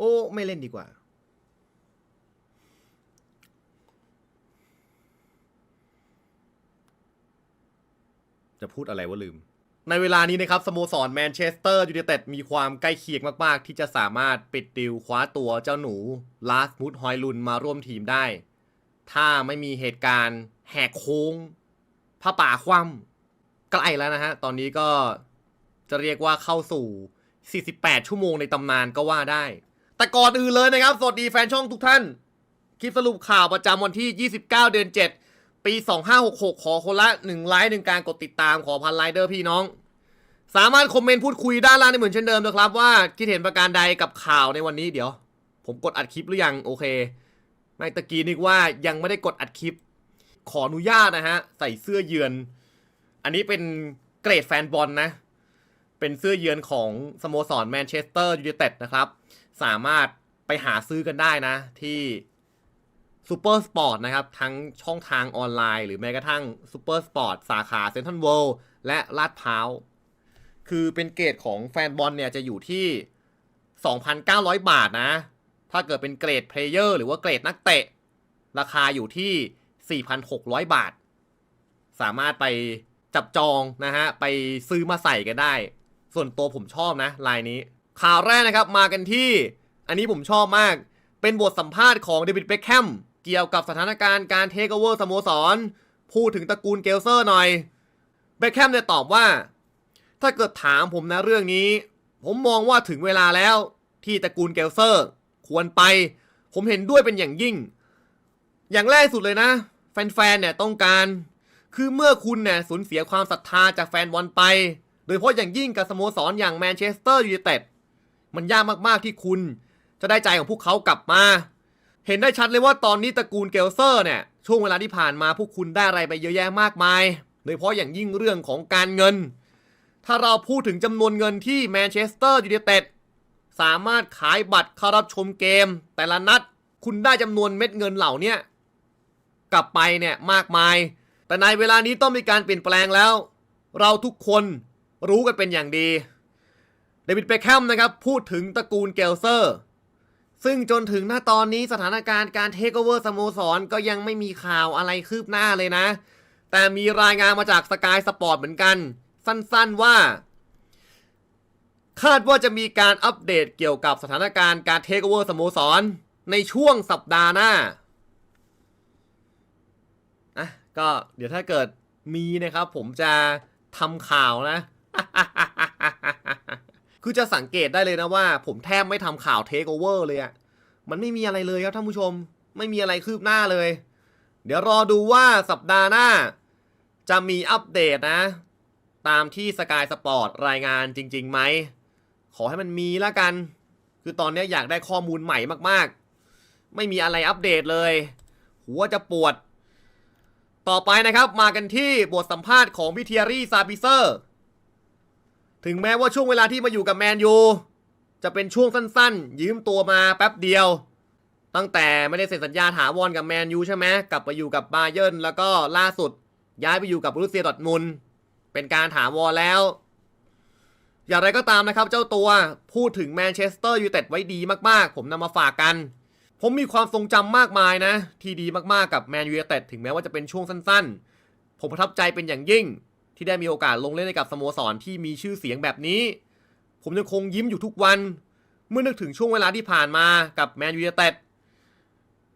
โอ้ไม่เล่นดีกว่า จะพูดอะไรว่าลืม ในเวลานี้นะครับสโมสรแมนเชสเตอร์ยูไนเต็ดมีความใกล้เคียงมาก ๆ ที่จะสามารถปิดดิวคว้าตัวเจ้าหนูลาสมุดฮอยลุนมาร่วมทีมได้ ถ้าไม่มีเหตุการณ์แหกโค้งผ้าป่าคว่ำใกล้แล้วนะฮะ ตอนนี้ก็จะเรียกว่าเข้าสู่ 48 ชั่วโมงในตำนานก็ว่าได้ แต่ก่อนอื่นเลยนะครับ สวัสดีแฟนช่องทุกท่าน คลิปสรุปข่าวประจำวันที่ 29 เดือน 7 ปี 2566 ขอคนละ 1 ไลค์หนึ่งการกดติดตามขอพันไลค์เดอร์พี่น้อง สามารถคอมเมนต์พูดคุยด้านล่างได้เหมือนเช่นเดิมนะครับ ว่าคิดเห็นประการใดกับข่าวในวันนี้เดี๋ยว ผมกดอัดคลิปหรือยังโอเคไม่ตะกี้นึกว่ายังไม่ได้กดอัดคลิป ขออนุญาตนะฮะใส่เสื้อเยือน อันนี้เป็นเกรดแฟนบอลนะ เป็นเสื้อเยือนของสโมสรแมนเชสเตอร์ยูไนเต็ดนะครับ สามารถไปหาซื้อกันได้นะ ที่ซูเปอร์สปอร์ตนะครับ ทั้งช่องทางออนไลน์ หรือแม้กระทั่งซูเปอร์สปอร์ตสาขาเซ็นทรัลเวิลด์และลาดพร้าว คือเป็นเกรดของแฟนบอลเนี่ยจะอยู่ที่ 2,900 บาทนะ ถ้าเกิดเป็นเกรดเพลเยอร์หรือว่าเกรดนักเตะ ราคาอยู่ที่ 4,600 บาท สามารถไปจับจองนะฮะ ไปซื้อมาใส่กันได้ ส่วนตัวผมชอบนะลายนี้ข่าวแรกนะครับมากันที่ อันนี้ผมชอบมาก เป็นบทสัมภาษณ์ของเดวิดเบคแฮมเกี่ยวกับสถานการณ์การเทคโอเวอร์สโมสร พูดถึงตระกูลเกลเซอร์หน่อย เบคแฮมเนี่ยตอบว่า ถ้าเกิดถามผมนะเรื่องนี้ ผมมองว่าถึงเวลาแล้วที่ตระกูลเกลเซอร์ ควรไป ผมเห็นด้วยเป็นอย่างยิ่ง อย่างแรกสุดเลยนะ แฟนๆเนี่ยต้องการ คือเมื่อคุณเนี่ยสูญเสียความศรัทธาจากแฟนบอลไป โดยเฉพาะอย่างยิ่งกับสโมสรอย่างแมนเชสเตอร์ยูไนเต็ดมันยากมากๆที่คุณ จะได้ใจของพวกเขากลับมา เห็นได้ชัดเลยว่าตอนนี้ตระกูลเกลเซอร์เนี่ย ช่วงเวลาที่ผ่านมาพวกคุณได้อะไรไปเยอะแยะมากมาย โดยเฉพาะอย่างยิ่งเรื่องของการเงิน ถ้าเราพูดถึงจำนวนเงินที่แมนเชสเตอร์ยูไนเต็ดสามารถขายบัตรเข้ารับชมเกม แต่ละนัดคุณได้จำนวนเม็ดเงินเหล่านี้กลับไปเนี่ยมากมาย แต่ในเวลานี้ต้องมีการเปลี่ยนแปลงแล้ว เราทุกคนรู้กันเป็นอย่างดี เดวิดเบคแฮมนะครับพูดถึงตระกูลเกลเซอร์ ซึ่งจนถึงหน้าตอนนี้สถานการณ์การเทคโอเวอร์สโมสรก็ยังไม่มีข่าวอะไรคืบหน้าเลยนะ แต่มีรายงานมาจากสกายสปอร์ตเหมือนกัน สั้นๆว่า คาดว่าจะมีการอัปเดตเกี่ยวกับสถานการณ์การเทคโอเวอร์สโมสร ในช่วงสัปดาห์หน้าอะก็เดี๋ยวถ้าเกิดมีนะครับผมจะทำข่าวนะ คือจะสังเกตได้เลยนะว่า ผมแทบไม่ทำข่าวเทคโอเวอร์เลยอะมันไม่มีอะไรเลยครับท่านผู้ชม ไม่มีอะไรคืบหน้าเลย เดี๋ยวรอดูว่าสัปดาห์หน้า จะมีอัปเดตนะ ตามที่สกายสปอร์ตรายงานจริงๆไหม ขอให้มันมีละกัน คือตอนนี้อยากได้ข้อมูลใหม่มากๆ ไม่มีอะไรอัปเดตเลย หัวจะปวด ต่อไปนะครับมากันที่บทสัมภาษณ์ของวิเทียรี่ซาบิเซอร์ ถึงแม้ว่าช่วงเวลาที่มาอยู่กับแมนยูจะเป็นช่วงสั้นๆ ยืมตัวมาแป๊บเดียว ตั้งแต่ไม่ได้เซ็นสัญญาถาวรกับแมนยูใช่ไหมกลับไปอยู่กับบาเยิร์นแล้วก็ล่าสุด ย้ายไปอยู่กับบรูเซียดอทมุนเป็นการถาวรแล้ว อย่างไรก็ตามนะครับ เจ้าตัวพูดถึงแมนเชสเตอร์ยูไนเต็ดไว้ดีมากๆ ผมนำมาฝากกัน ผมมีความทรงจำมากมายนะ ที่ดีมากๆกับแมนยูไนเต็ดถึงแม้ว่าจะเป็นช่วงสั้นๆ ผมประทับใจเป็นอย่างยิ่ง ที่ได้มีโอกาสลงเล่นให้กับสโมสรที่มีชื่อเสียงแบบนี้ ผมยังคงยิ้มอยู่ทุกวัน เมื่อนึกถึงช่วงเวลาที่ผ่านมากับแมนยูไนเต็ด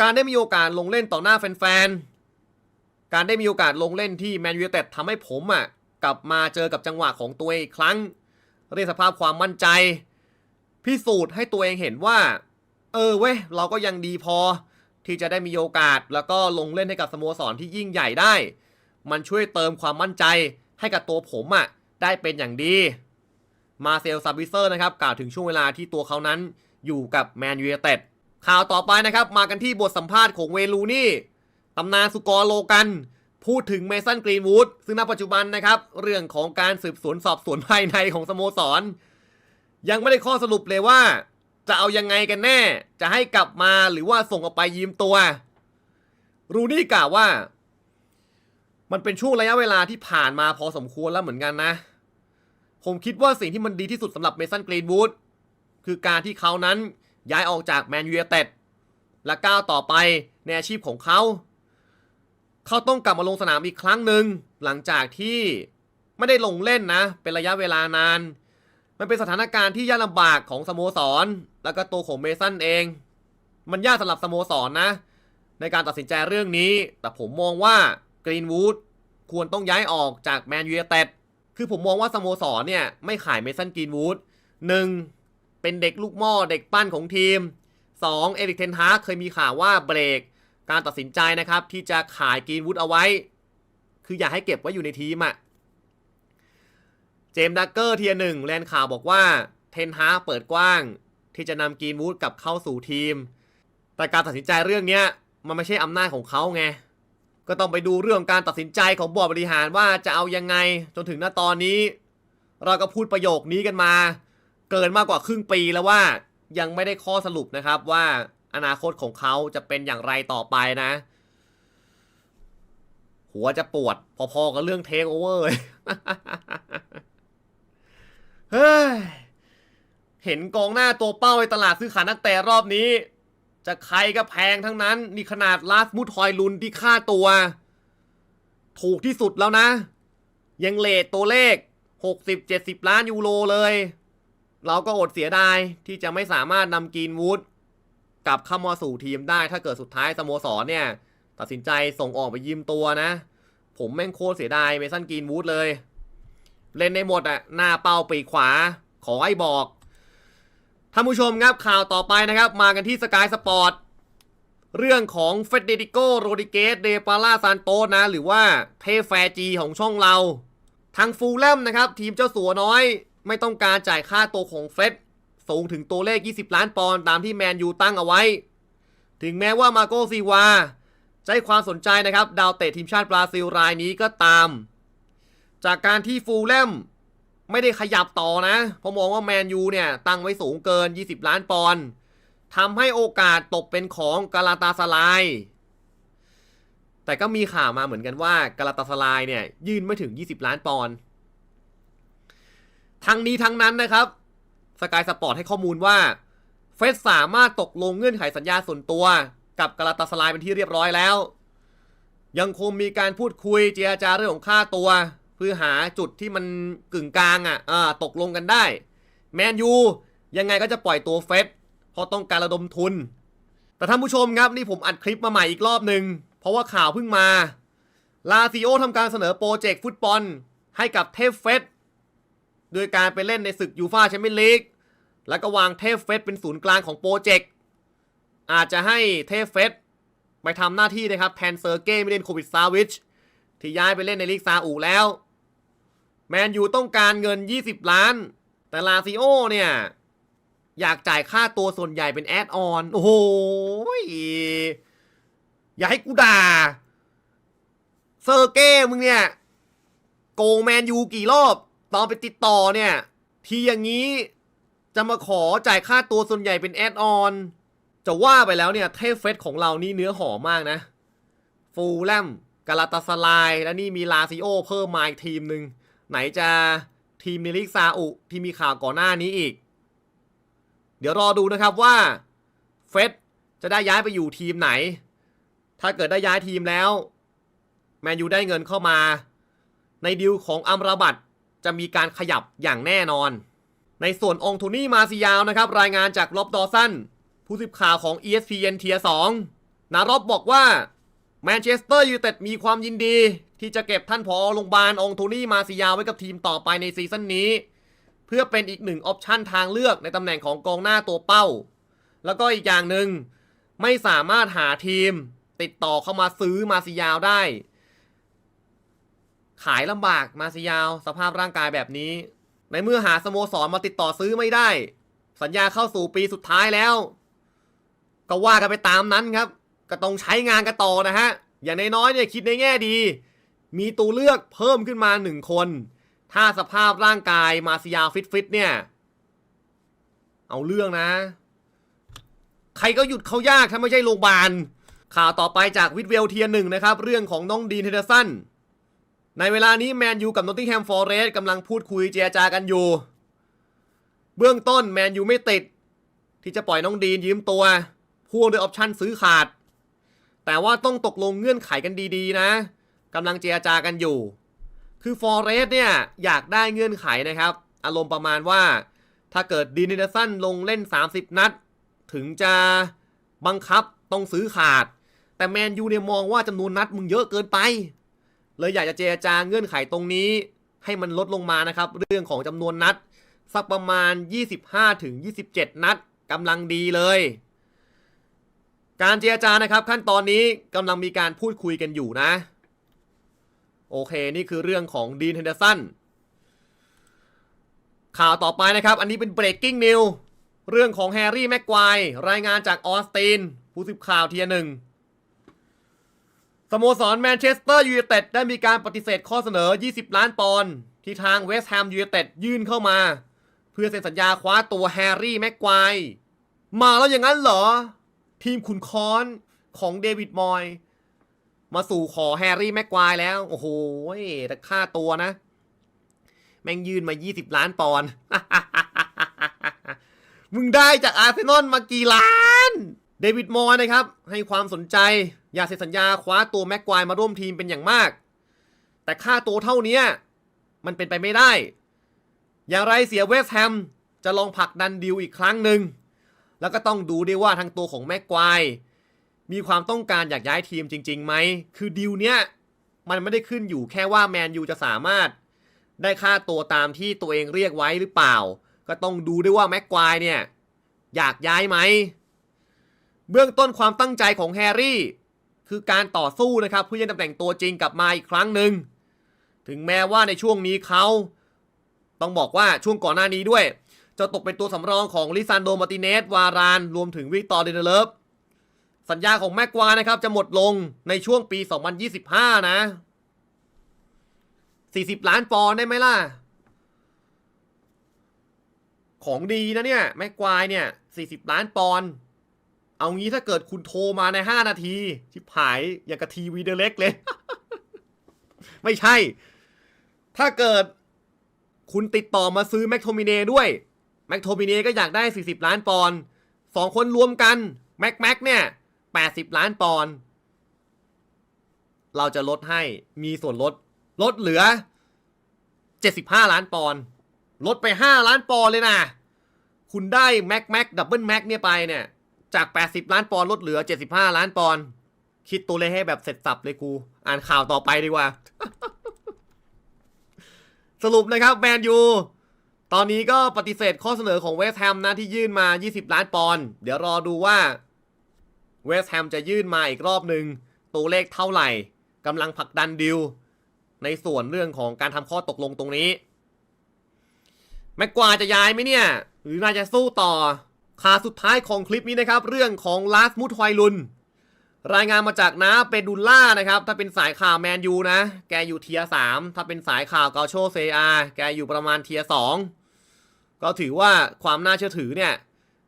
การได้มีโอกาสลงเล่นต่อหน้าแฟนๆ การได้มีโอกาสลงเล่นที่แมนยูไนเต็ดทำให้ผมอะกลับมาเจอกับจังหวะของตัวเองอีกครั้งเรียกสภาพความมั่นใจ พิสูจน์ให้ตัวเองเห็นว่า เออเว้ยเราก็ยังดีพอ ที่จะได้มีโอกาสแล้วก็ลงเล่นให้กับสโมสรที่ยิ่งใหญ่ได้ มันช่วยเติมความมั่นใจ ให้กับตัวผมอะ่ะได้เป็นอย่างดี มาเซลซาบิเซอร์นะครับกล่าวถึงช่วงเวลาที่ตัวเขานั้นอยู่กับแมนยูไนเต็ดข่าวต่อไปนะครับ มากันที่บทสัมภาษณ์ของเวลูนี่ตำนานสุกรโลกัน พูดถึงเมสันกรีนวูดซึ่งณปัจจุบันนะครับ เรื่องของการสืบสวนสอบสวนภายในของสโมสร ยังไม่ได้ข้อสรุปเลยว่า จะเอายังไงกันแน่ จะให้กลับมาหรือว่าส่งออกไปยืมตัว รูนี่กล่าวว่า มันเป็นช่วงระยะเวลาที่ผ่านมาพอสมควรแล้วเหมือนกันนะ ผมคิดว่าสิ่งที่มันดีที่สุดสำหรับเมสันกรีนวูดคือการที่เขานั้นย้ายออกจากแมนยู i นเต็ดและก้าวต่อไปในอาชีพของเขา เขาต้องกลับมาลงสนามอีกครั้งหนึ่งหลังจากที่ไม่ได้ลงเล่นนะ เป็นระยะเวลานาน มันเป็นสถานการณ์ที่ยากลำบากของสโมสร แล้วก็ตัวของเมสันเอง มันยากสำหรับสโมสรนะในการตัดสินใจเรื่องนี้ แต่ผมมองว่า กรีนวูดควรต้องย้ายออกจากแมนยู i นเต็ดคือผมมองว่าสโมสรเนี่ยไม่ขายเมสันกรีนวูดหนึ่งเป็นเด็กลูกหม้อเด็กปั้นของทีม 2. เอริกเทนฮาเคยมีข่าวว่าเบรก การตัดสินใจนะครับ ที่จะขายกรีนวูดเอาไว้ คืออยากให้เก็บไว้อยู่ในทีมอะเจมส์ดักเกอร์เทียหนึ่งแลนข่าวบอกว่าเทนฮาเปิดกว้าง ที่จะนำกรีนวูดกลับเข้าสู่ทีม แต่การตัดสินใจเรื่องนี้มันไม่ใช่อำนาจของเขาไง ก็ต้องไปดูเรื่องการตัดสินใจของบอร์ดบริหารว่าจะเอายังไงจนถึงณตอนนี้ เราก็พูดประโยคนี้กันมา เกินมากกว่าครึ่งปีแล้วว่ายังไม่ได้ข้อสรุปนะครับว่าอนาคตของเขาจะเป็นอย่างไรต่อไปนะ หัวจะปวดพอๆกับเรื่องเทคโอเวอร์เฮ้ยเห็นกองหน้าตัวเป้าในตลาดซื้อขายนักเตะรอบนี้ จะใครก็แพงทั้งนั้น นี่ขนาดลาสมุทอยลุนที่ค่าตัว ถูกที่สุดแล้วนะ ยังเลทตัวเลข 60-70 ล้านยูโรเลย เราก็อดเสียดายที่จะไม่สามารถนำกรีนวูดกลับเข้ามาสู่ทีมได้ถ้าเกิดสุดท้ายสโมสรเนี่ย ตัดสินใจส่งออกไปยืมตัวนะ ผมแม่งโคตรเสียดายเมสันกรีนวูดเลย เล่นในหมดอะหน้าเป้าปีกขวา ขอให้บอก ท่านผู้ชมครับข่าวต่อไปนะครับ มากันที่สกายสปอร์ตเรื่องของเฟเดริโกโรดิเกสเดปาลาซานโตนะ หรือว่าเทฟแฟร์จีของช่องเรา ทางฟูลแลมนะครับ ทีมเจ้าสัวน้อย ไม่ต้องการจ่ายค่าตัวของเฟสสูงถึงตัวเลข 20 ล้านปอนด์ตามที่แมนยูตั้งเอาไว้ ถึงแม้ว่ามาโกซีวาจให้ความสนใจนะครับ ดาวเตะทีมชาติบราซิลรายนี้ก็ตาม จากการที่ฟูลแลม ไม่ได้ขยับต่อนะ เพราะมองว่าแมนยูเนี่ยตั้งไว้สูงเกิน 20 ล้านปอนด์ทำให้โอกาสตกเป็นของกาลาตาสลาย แต่ก็มีข่าวมาเหมือนกันว่ากาลาตาสลายเนี่ยยื่นไม่ถึง 20 ล้านปอนด์ทั้งนี้ทั้งนั้นนะครับสกายสปอร์ตให้ข้อมูลว่า เฟสสามารถตกลงเงื่อนไขสัญญาส่วนตัว กับกาลาตาสลายเป็นที่เรียบร้อยแล้ว ยังคงมีการพูดคุยเจรจาเรื่องของค่าตัว เพื่อหาจุดที่มันกึ่งกลางอะอ่าตกลงกันได้ แมนยูยังไงก็จะปล่อยตัวเฟสเพราะต้องการระดมทุน แต่ท่านผู้ชมครับนี่ผมอัดคลิปมาใหม่อีกรอบหนึ่งเพราะว่าข่าวเพิ่งมา ลาซิโอทำการเสนอโปรเจกต์ฟุตบอลให้กับเทพเฟสโดยการไปเล่นในศึกยูฟาแชมเปี้ยนลีกแล้วก็วางเทพเฟสเป็นศูนย์กลางของโปรเจกต์อาจจะให้เทพเฟสไปทำหน้าที่นะครับแทนเซอร์เก้ไมิเล่นโควิดซาวิชที่ย้ายไปเล่นในลีกซาอุแล้ว แมนยูต้องการเงิน 20 ล้าน แต่ลาซิโอเนี่ย อยากจ่ายค่าตัวส่วนใหญ่เป็นแอดออน โอ้โหยอย่าให้กูด่า เซอร์เก้มึงเนี่ย โกงแมนยูกี่รอบ ตอนไปติดต่อเนี่ย ทีอย่างนี้จะมาขอจ่ายค่าตัวส่วนใหญ่เป็นแอดออน จะว่าไปแล้วเนี่ย เทพเฟสของเรานี่เนื้อหอมมากนะ ฟูลแลมกาลาตาสลาย และนี่มีลาซิโอเพิ่มมาอีกทีมหนึ่ง ไหนจะทีมในลีกซาอุที่มีข่าวก่อนหน้านี้อีก เดี๋ยวรอดูนะครับว่าเฟสจะได้ย้ายไปอยู่ทีมไหน ถ้าเกิดได้ย้ายทีมแล้ว แมนยูได้เงินเข้ามา ในดิวของอัมราบัตจะมีการขยับอย่างแน่นอน ในส่วนองโทนี่มาซิยาวนะครับ รายงานจากล็อบดอสันผู้สิบข่าวของ ESPN เทีย2นารอบบอกว่า แมนเชสเตอร์ยูไนเต็ดมีความยินดี ที่จะเก็บท่านผอโรงพยาบาลองโทนี่มาซิยาวไว้กับทีมต่อไปในซีซั่นนี้ เพื่อเป็นอีกหนึ่งออปชันทางเลือกในตำแหน่งของกองหน้าตัวเป้า แล้วก็อีกอย่างหนึ่งไม่สามารถหาทีม ติดต่อเข้ามาซื้อมาซิยาวได้ ขายลำบากมาซิยาว สภาพร่างกายแบบนี้ ในเมื่อหาสโมสรมาติดต่อซื้อไม่ได้ สัญญาเข้าสู่ปีสุดท้ายแล้ว ก็ว่ากันไปตามนั้นครับ ก็ต้องใช้งานกันต่อนะฮะ อย่างน้อยๆเนี่ยคิดในแง่ดี มีตัวเลือกเพิ่มขึ้นมาหนึ่งคน ถ้าสภาพร่างกายมาซิยาวฟิตๆเนี่ย เอาเรื่องนะ ใครก็หยุดเขายากถ้าไม่ใช่โรงพยาบาล ข่าวต่อไปจากวิดเวลเทียนหนึ่งนะครับ เรื่องของน้องดีนเฮเดอร์สันในเวลานี้แมนยูกับนอตติงแฮมฟอร์เรสต์กำลังพูดคุยเจรจากันอยู่ เบื้องต้นแมนยูไม่ติด ที่ที่จะปล่อยน้องดีนยืมตัวพ่วงด้วยออปชั่นซื้อขาด แต่ว่าต้องตกลงเงื่อนไขกันดีๆนะกำลังเจรจากันอยู่ คือฟอร์เรสเนี่ยอยากได้เงื่อนไขนะครับ อารมณ์ประมาณว่า ถ้าเกิดดีนเนสันลงเล่น 30 นัด ถึงจะบังคับต้องซื้อขาด แต่แมนยูเนี่ยมองว่าจำนวนนัดมึงเยอะเกินไป เลยอยากจะเจรจาเงื่อนไขตรงนี้ ให้มันลดลงมานะครับ เรื่องของจำนวนนัด สักประมาณ 25ถึง27 นัดกำลังดีเลย การเจรจานะครับ ขั้นตอนนี้กำลังมีการพูดคุยกันอยู่นะ โอเคนี่คือเรื่องของดีนเฮนเดอร์สันข่าวต่อไปนะครับ อันนี้เป็น breaking news เรื่องของแฮร์รี่แม็กควายรายงานจากออสตินผู้สืบข่าวเทียหนึ่งสโมสรแมนเชสเตอร์ยูไนเต็ดได้มีการปฏิเสธข้อเสนอ 20 ล้านปอนด์ที่ทางเวสต์แฮมยูไนเต็ดยื่นเข้ามา เพื่อเซ็นสัญญาคว้าตัวแฮร์รี่แม็กควายมาแล้วอย่างนั้นเหรอ ทีมขุนค้อนของเดวิดมอย มาสู่ขอแฮร์รี่แม็กควายแล้ว โอ้โหแต่ค่าตัวนะ แม่งยืนมา 20 ล้านปอนด์มึงได้จากอาร์เซนอลมากี่ล้าน เดวิดมอยนะครับ ให้ความสนใจ อยากเซ็นสัญญาคว้าตัวแม็กควายมาร่วมทีมเป็นอย่างมาก แต่ค่าตัวเท่านี้มันเป็นไปไม่ได้ อย่างไรเสียเวสแฮมจะลองผลักดันดิวอีกครั้งหนึ่ง แล้วก็ต้องดูด้วยว่าทางตัวของแม็กควายมีความต้องการอยากย้ายทีมจริงๆไหม คือดิวเนี้ยมันไม่ได้ขึ้นอยู่แค่ว่าแมนยูจะสามารถได้ค่าตัวตามที่ตัวเองเรียกไว้หรือเปล่า ก็ต้องดูด้วยว่าแม็กควายเนี่ยอยากย้ายไหม เบื้องต้นความตั้งใจของแฮร์รี่ คือการต่อสู้นะครับเพื่อจะตำแหน่งตัวจริงกลับมาอีกครั้งหนึ่ง ถึงแม้ว่าในช่วงนี้เขา ต้องบอกว่าช่วงก่อนหน้านี้ด้วย จะตกเป็นตัวสำรองของลิซานโดมาติเนส วาราน รวมถึงวิกตอร์เดนเลฟสัญญาของแม็กควายนะครับ จะหมดลงในช่วงปี 2025 นะ 40 ล้านปอนด์ได้ไหมล่ะ ของดีนะเนี่ย แม็กควายเนี่ย 40 ล้านปอนด์เอางี้ถ้าเกิดคุณโทรมาใน 5 นาที ชิบหายอย่างกับทีวีเดเล็กเลย ไม่ใช่ ถ้าเกิดคุณติดต่อมาซื้อแม็กโทมิเนด้วย แม็กโทมิเน่ก็อยากได้ 40 ล้านปอนด์สองคนรวมกัน แม็กแม็กเนี่ย 80 ล้านปอนด์เราจะลดให้มีส่วนลด ลดเหลือ 75 ล้านปอนด์ลดไป 5 ล้านปอนด์เลยนะ คุณได้แม็กแม็กดับเบิลแม็กเนี่ยไปเนี่ย จาก 80 ล้านปอนด์ลดเหลือ 75 ล้านปอนด์คิดตัวเลขให้แบบเสร็จสับเลยกู อ่านข่าวต่อไปดีกว่า สรุปนะครับแมนยู ตอนนี้ก็ปฏิเสธข้อเสนอของเวสต์แฮมนะที่ยื่นมา 20 ล้านปอนด์เดี๋ยวรอดูว่าเวสต์แฮมจะยื่นมาอีกรอบหนึ่งตัวเลขเท่าไหร่กำลังผลักดันดิว ในส่วนเรื่องของการทำข้อตกลงตรงนี้ แม็กกวาจะย้ายไหมเนี่ย หรือน่าจะสู้ต่อข่าวสุดท้ายของคลิปนี้นะครับ เรื่องของลาสมุทไฮลุน รายงานมาจากนาเปดูล่านะครับ ถ้าเป็นสายข่าวแมนยูนะ แกอยู่เทียสามถ้าเป็นสายข่าวเกาโชเซอาแกอยู่ประมาณเทียสองก็ถือว่าความน่าเชื่อถือเนี่ย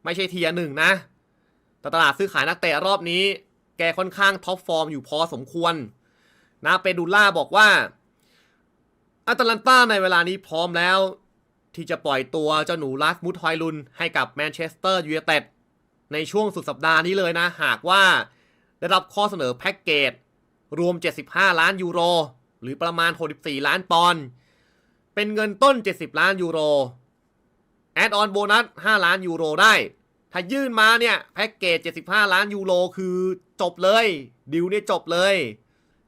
ไม่ใช่เทียหนึ่งนะแต่ตลาดซื้อขายนักเตะรอบนี้ แกค่อนข้างท็อปฟอร์มอยู่พอสมควรนาเปดูล่าบอกว่าอาตแลนตาในเวลานี้พร้อมแล้ว ที่จะปล่อยตัวเจ้าหนูลาสมุทไฮลุนให้กับแมนเชสเตอร์ยูไนเต็ดในช่วงสุดสัปดาห์นี้เลยนะ หากว่า ได้รับข้อเสนอแพ็กเกจ รวม 75 ล้านยูโร หรือประมาณ 64 ล้านปอนด์เป็นเงินต้น 70 ล้านยูโร แอดออนโบนัส 5 ล้านยูโรได้ ถ้ายื่นมาเนี่ย แพ็กเกจ 75 ล้านยูโรคือจบเลย ดิวเนี่ยจบเลย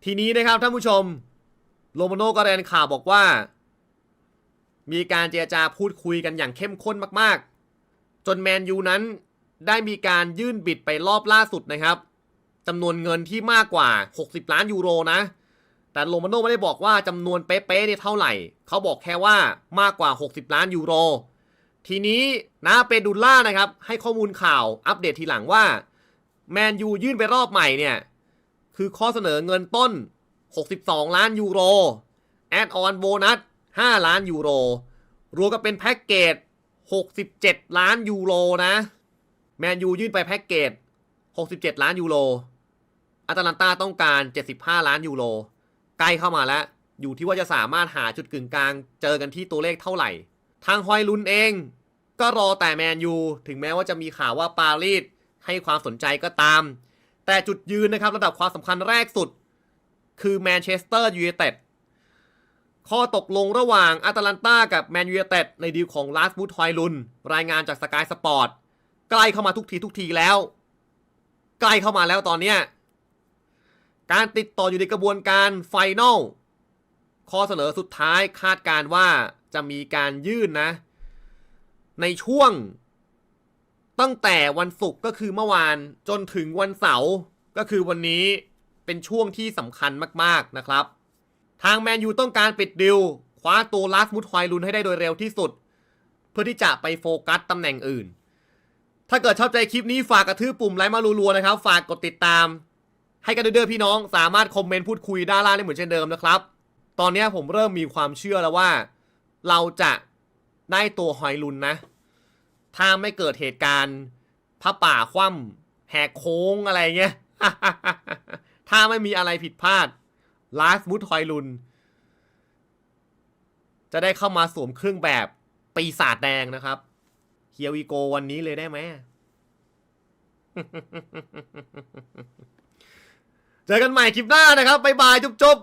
ทีนี้นะครับท่านผู้ชม โรมาโน่ก็แรนข่าวบอกว่า มีการเจรจาพูดคุยกันอย่างเข้มข้นมาก ๆ จนแมนยูนั้นได้มีการยื่นบิดไปรอบล่าสุดนะครับ จำนวนเงินที่มากกว่า 60 ล้านยูโรนะ แต่โรมาโน่ไม่ได้บอกว่าจำนวนเป๊ะๆเนี่ยเท่าไหร่ เขาบอกแค่ว่ามากกว่า 60 ล้านยูโร ทีนี้นาเปดูล่านะครับ ให้ข้อมูลข่าวอัปเดตทีหลังว่า แมนยูยื่นไปรอบใหม่เนี่ย คือข้อเสนอเงินต้น 62 ล้านยูโร แอดออนโบนัส 5 ล้านยูโร รวมกับเป็นแพ็กเกจ 67 ล้านยูโรนะ แมนยูยื่นไปแพ็กเกจ 67 ล้านยูโร อาตาลันตาต้องการ 75 ล้านยูโรใกล้เข้ามาแล้ว อยู่ที่ว่าจะสามารถหาจุดกึ่งกลาง เจอกันที่ตัวเลขเท่าไหร่ ทางฮอยลุนเอง ก็รอแต่แมนยูถึงแม้ว่าจะมีข่าวว่าปารีสให้ความสนใจก็ตาม แต่จุดยืนนะครับระดับความสำคัญแรกสุด คือแมนเชสเตอร์ยูไนเต็ดข้อตกลงระหว่างอาตาลันตากับแมนยูไนเต็ดในดีลของลาสบูทอยลุน รายงานจากสกายสปอร์ตใกล้เข้ามาทุกทีทุกทีแล้ว ใกล้เข้ามาแล้วตอนเนี้ย การติดต่ออยู่ในกระบวนการไฟนอลข้อเสนอสุดท้ายคาดการว่าจะมีการยื่นนะ ในช่วง ตั้งแต่วันศุกร์ก็คือเมื่อวานจนถึงวันเสาร์ก็คือวันนี้เป็นช่วงที่สำคัญมากๆนะครับ ทางแมนยูต้องการปิดดิวคว้าตัวลาสมุดฮอยลุนให้ได้โดยเร็วที่สุด เพื่อที่จะไปโฟกัสตำแหน่งอื่น ถ้าเกิดชอบใจคลิปนี้ฝากกระทืบปุ่มไลค์มารัวๆนะครับ ฝากกดติดตาม ให้กันเด้อพี่น้องสามารถคอมเมนต์พูดคุยด้านล่างได้เหมือนเช่นเดิมนะครับ ตอนนี้ผมเริ่มมีความเชื่อแล้วว่า เราจะได้ตัวฮอยลุนนะ ถ้าไม่เกิดเหตุการณ์พระป่าคว่ำแหกโค้งอะไรเงี้ย ถ้าไม่มีอะไรผิดพลาดลาสมุดฮอยลุน จะได้เข้ามาสวมเครื่องแบบปีศาจแดงนะครับเฮียวีโกวันนี้เลยได้ไหม เจอกันใหม่คลิปหน้านะครับบ๊ายบายจุ๊บ